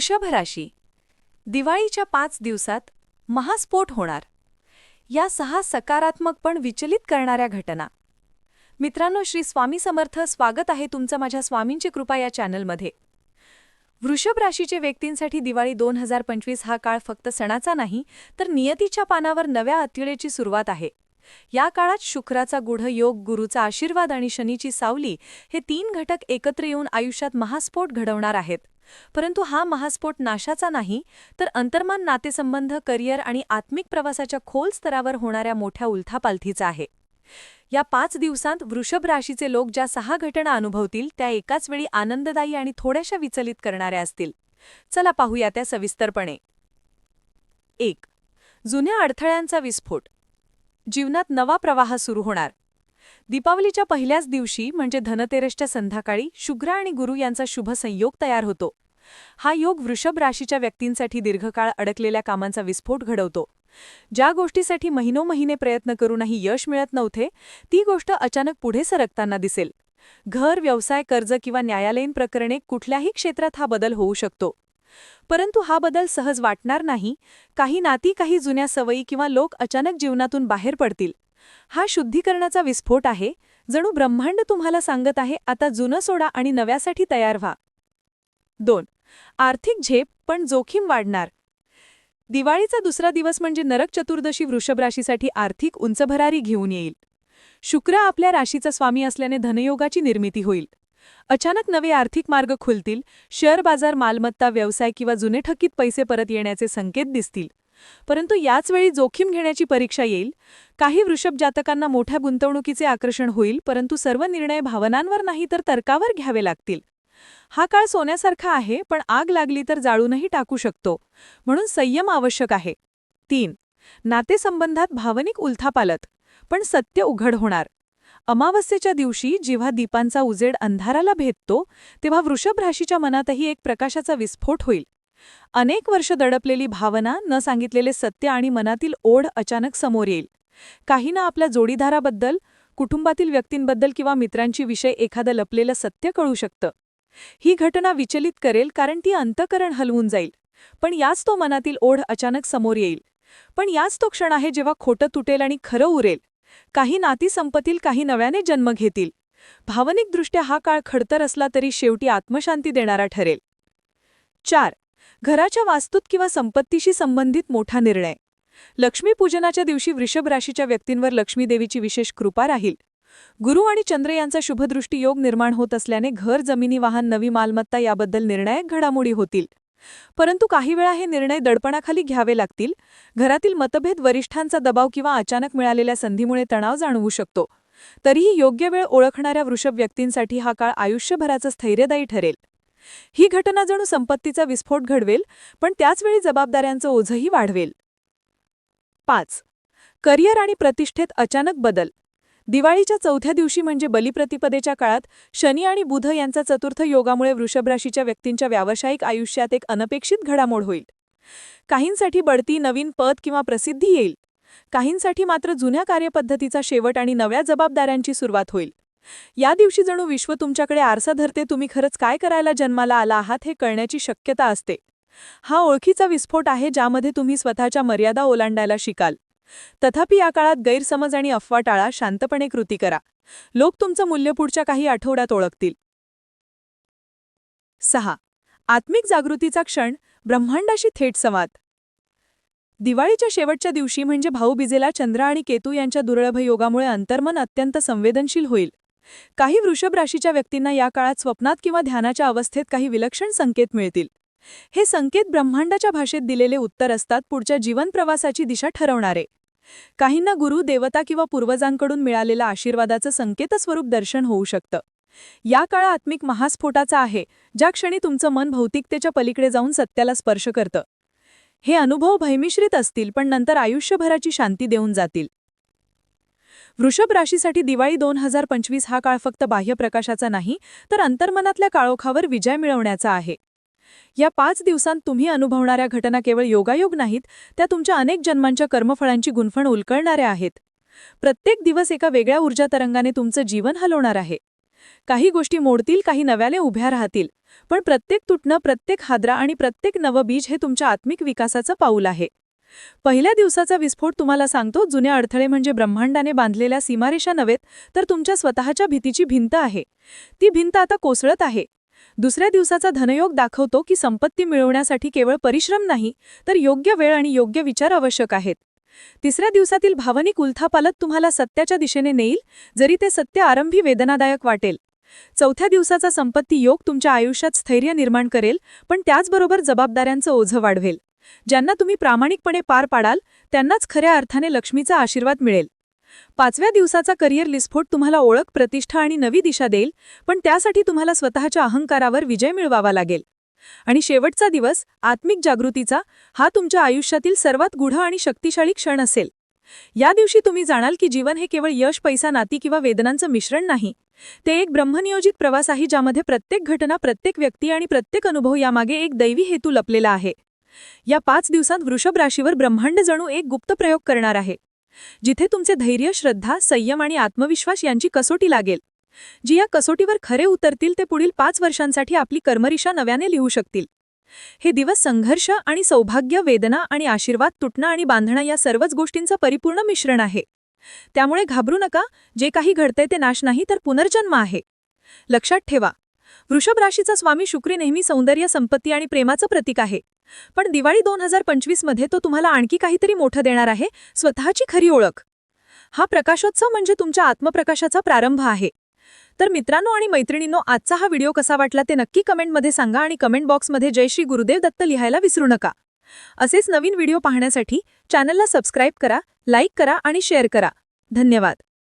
वृषभ राशी दिवाळीच्या पाच दिवसात महास्फोट होणार. या सहा सकारात्मक पण विचलित करणाऱ्या घटना. मित्रांनो श्री स्वामी समर्थ स्वागत आहे तुमचं माझ्या स्वामींची कृपा या चॅनलमध्ये. वृषभ राशीचे व्यक्तींसाठी दिवाळी दोन हजार पंचवीस हा काळ फक्त सणाचा नाही तर नियतीच्या पानावर नव्या अतिळेची सुरुवात आहे. या काळात शुक्राचा गुढ योग गुरुचा आशीर्वाद आणि शनीची सावली हे तीन घटक एकत्र येऊन आयुष्यात महास्फोट घडवणार आहेत. परंतु हा महास्फोट नाशाचा नाही तर अंतर्मान नातेसंबंध करिअर आणि आत्मिक प्रवासाच्या खोल स्तरावर होणाऱ्या मोठ्या उलथापालथीचा आहे. या पाच दिवसांत वृषभ राशीचे लोक ज्या सहा घटना अनुभवतील त्या एकाच वेळी आनंददायी आणि थोड्याशा विचलित करणाऱ्या असतील. चला पाहूया त्या सविस्तरपणे. एक. जुन्या अडथळ्यांचा विस्फोट. जीवनात नवा प्रवाह सुरू होणार. दीपावलीच्या पहिल्याच दिवशी म्हणजे धनतेरसच्या संध्याकाळी शुक्र आणि गुरु यांचा शुभ संयोग तयार होतो. हा योग वृषभ राशीच्या व्यक्तींसाठी दीर्घकाळ अडकलेल्या कामांचा विस्फोट घडवतो. ज्या गोष्टीसाठी महिनो महिने प्रयत्न करूनही यश मिळत नव्हते ती गोष्ट अचानक पुढे सरकताना दिसेल. घर व्यवसाय कर्ज किंवा न्यायालयीन प्रकरणे कुठल्याही क्षेत्रात हा बदल होऊ शकतो. परंतु हा बदल सहज वाटणार नाही काही नाती काही जुन्या सवयी किंवा लोक अचानक जीवनातून बाहेर पडतील. हा शुद्धीकरणाचा विस्फोट आहे. जणू ब्रह्मांड तुम्हाला सांगत आहे आता जुनं सोडा आणि नव्यासाठी तयार व्हा. दोन. आर्थिक झेप पण जोखीम वाढणार. दिवाळीचा दुसरा दिवस म्हणजे नरक चतुर्दशी वृषभ राशीसाठी आर्थिक उंचभरारी घेऊन येईल. शुक्र आपल्या राशीचा स्वामी असल्याने धनयोगाची निर्मिती होईल. अचानक नवे आर्थिक मार्ग खुलतील. शेअर बाजार मालमत्ता व्यवसाय किंवा जुने ठकीत पैसे परत येण्याचे संकेत दिसतील. परंतु याचवेळी जोखीम घेण्याची परीक्षा येईल. काही वृषभ जातकांना मोठ्या गुंतवणुकीचे आकर्षण होईल परंतु सर्व निर्णय भावनांवर नाही तर तर्कावर घ्यावे लागतील. हा काळ सोन्यासारखा आहे पण आग लागली तर जाळूनही टाकू शकतो म्हणून संयम आवश्यक आहे. तीन. नातेसंबंधात भावनिक उलथापालत पण सत्य उघड होणार. अमावस्येच्या दिवशी जेव्हा दीपांचा उजेड अंधाराला भेदतो तेव्हा वृषभ राशीच्या मनातही एक प्रकाशाचा विस्फोट होईल. अनेक वर्ष दडपलेली भावना न सांगितलेले सत्य आणि मनातील ओढ अचानक समोर येईल. काहींना आपल्या जोडीदाराबद्दल कुटुंबातील व्यक्तींबद्दल किंवा मित्रांची विषय एखादं लपलेलं सत्य कळू शकतं. ही घटना विचलित करेल कारण ती अंतकरण हलवून जाईल. पण याच तो मनातील ओढ अचानक समोर येईल. पण याच तो क्षण आहे जेव्हा खोटं तुटेल आणि खरं उरेल. काही नाती संपतील काही नव्याने जन्म घेतील. भावनिकदृष्ट्या हा काळ खडतर असला तरी शेवटी आत्मशांती देणारा ठरेल. चार घराच्या वास्तूत किंवा संपत्तीशी संबंधित मोठा निर्णय. लक्ष्मीपूजनाच्या दिवशी वृषभ राशीच्या व्यक्तींवर लक्ष्मीदेवीची विशेष कृपा राहील. गुरु आणि चंद्र यांचा शुभदृष्टी योग निर्माण होत असल्याने घर जमिनी वाहन नवी मालमत्ता याबद्दल निर्णायक घडामोडी होतील. परंतु काही वेळा हे निर्णय दडपणाखाली घ्यावे लागतील. घरातील मतभेद वरिष्ठांचा दबाव किंवा अचानक मिळालेल्या संधीमुळे तणाव जाणवू शकतो. तरीही योग्य वेळ ओळखणाऱ्या वृषभ व्यक्तींसाठी हा काळ आयुष्यभराचं स्थैर्यदायी ठरेल. ही घटना जणू संपत्तीचा विस्फोट घडवेल पण त्याचवेळी जबाबदाऱ्यांचं ओझंही वाढवेल. पाच. करिअर आणि प्रतिष्ठेत अचानक बदल. दिवाळीच्या चौथ्या दिवशी म्हणजे बलिप्रतिपदेच्या काळात शनी आणि बुध यांचा चतुर्थ योगामुळे वृषभ राशीच्या व्यक्तींच्या व्यावसायिक आयुष्यात एक अनपेक्षित घडामोड होईल. काहींसाठी बढती नवीन पद किंवा प्रसिद्धी येईल. काहींसाठी मात्र जुन्या कार्यपद्धतीचा शेवट आणि नव्या जबाबदाऱ्यांची सुरुवात होईल. या दिवशी जणू विश्व तुमच्याकडे आरसा धरते तुम्ही खरंच काय करायला जन्माला आला आहात हे कळण्याची शक्यता असते. हा ओळखीचा विस्फोट आहे ज्यामध्ये तुम्ही स्वतःच्या मर्यादा ओलांडायला शिकाल. तथापि या काळात गैरसमज आणि अफवा टाळा शांतपणे कृती करा. लोक तुमचं मूल्य पुढच्या काही आठवड्यात ओळखतील. सहा. आत्मिक जागृतीचा क्षण ब्रह्मांडाशी थेट संवाद. दिवाळीच्या शेवटच्या दिवशी म्हणजे भाऊबीजेला चंद्र आणि केतू यांच्या दुर्लभ योगामुळे अंतर्मन अत्यंत संवेदनशील होईल. काही वृषभ राशीच्या व्यक्तींना या काळात स्वप्नात किंवा ध्यानाच्या अवस्थेत काही विलक्षण संकेत मिळतील. हे संकेत ब्रह्मांडाच्या भाषेत दिलेले उत्तर असतात पुढच्या जीवन प्रवासाची दिशा ठरवणारे. काहींना गुरु देवता किंवा पूर्वजांकडून मिळालेल्या आशीर्वादाचं संकेतस्वरूप दर्शन होऊ शकतं. या काळ आत्मिक महास्फोटाचा आहे ज्या क्षणी तुमचं मन भौतिकतेच्या पलीकडे जाऊन सत्याला स्पर्श करतं. हे अनुभव भयमिश्रित असतील पण नंतर आयुष्यभराची शांती देऊन जातील. वृषभ राशीसाठी दिवाळी दोन हजार पंचवीस हा काळ फक्त बाह्य प्रकाशाचा नाही तर अंतर्मनातल्या काळोखावर विजय मिळवण्याचा आहे. या पाच दिवसांत तुम्ही अनुभवणाऱ्या घटना केवळ योगायोग नाहीत त्या तुमच्या अनेक जन्मांच्या कर्मफळांची गुणफण उलकळणाऱ्या आहेत. प्रत्येक दिवस एका वेगळ्या ऊर्जा तरंगाने तुमचं जीवन हलवणार आहे. काही गोष्टी मोडतील काही नव्याने उभ्या राहतील पण प्रत्येक तुटणं प्रत्येक हादरा आणि प्रत्येक नवं बीज हे तुमच्या आत्मिक विकासाचं पाऊल आहे. पहिल्या दिवसाचा विस्फोट तुम्हाला सांगतो जुन्या अडथळे म्हणजे ब्रह्मांडाने बांधलेल्या सीमारेषा नव्हेत तर तुमच्या स्वतःच्या भीतीची भिंत आहे. ती भिंत आता कोसळत आहे. दुसऱ्या दिवसाचा धनयोग दाखवतो की संपत्ती मिळवण्यासाठी केवळ परिश्रम नाही तर योग्य वेळ आणि योग्य विचार आवश्यक आहेत. तिसऱ्या दिवसातील भावनिक उलथापालत तुम्हाला सत्याच्या दिशेने नेईल जरी ते सत्य आरंभी वेदनादायक वाटेल. चौथ्या दिवसाचा संपत्ती योग तुमच्या आयुष्यात स्थैर्य निर्माण करेल पण त्याचबरोबर जबाबदाऱ्यांचं ओझं वाढवेल. ज्यांना तुम्ही प्रामाणिकपणे पार पाडाल त्यांनाच खऱ्या अर्थाने लक्ष्मीचा आशीर्वाद मिळेल. पाचव्या दिवसाचा करिअर लिस्फोट तुम्हाला ओळख प्रतिष्ठा आणि नवी दिशा देईल पण त्यासाठी तुम्हाला स्वतःच्या अहंकारावर विजय मिळवावा लागेल. आणि शेवटचा दिवस आत्मिक जागृतीचा हा तुमच्या आयुष्यातील सर्वात गूढ आणि शक्तिशाली क्षण असेल. या दिवशी तुम्ही जाणाल की जीवन हे केवळ यश पैसा नाती किंवा वेदनांचं मिश्रण नाही. ते एक ब्रह्मनियोजित प्रवास आहे ज्यामध्ये प्रत्येक घटना प्रत्येक व्यक्ती आणि प्रत्येक अनुभव यामागे एक दैवी हेतू लपलेला आहे. या पाच दिवसांत वृषभ राशीवर ब्रह्मांड जणू एक गुप्त प्रयोग करणार आहे. जिथे तुमचे धैर्य श्रद्धा संयम आणि आत्मविश्वास यांची कसोटी लागेल. जी या कसोटीवर खरे उतरतील ते पुढील पाच वर्षांसाठी आपली कर्मरिशा नव्याने लिहू शकतील. हे दिवस संघर्ष आणि सौभाग्य वेदना आणि आशीर्वाद तुटणं आणि बांधणं या सर्वच गोष्टींचं परिपूर्ण मिश्रण आहे. त्यामुळे घाबरू नका जे काही घडतंय ते नाश नाही तर पुनर्जन्म आहे. लक्षात ठेवा वृषभ राशीचा स्वामी शुक्री नेहमी सौंदर्य संपत्ती आणि प्रेमाचं प्रतीक आहे. पण दिवाळी दोन हजार पंचवीसमध्ये तो तुम्हाला आणखी काहीतरी मोठं देणार आहे स्वतःची खरी ओळख. हा प्रकाशोत्सव म्हणजे तुमच्या आत्मप्रकाशाचा प्रारंभ आहे. तर मित्रांनो आणि मैत्रिणींनो आजचा हा व्हिडिओ कसा वाटला ते नक्की कमेंटमध्ये सांगा आणि कमेंट बॉक्समध्ये जय श्री गुरुदेव दत्त लिहायला विसरू नका. असेच नवीन व्हिडिओ पाहण्यासाठी चॅनलला सबस्क्राईब करा लाईक करा आणि शेअर करा. धन्यवाद.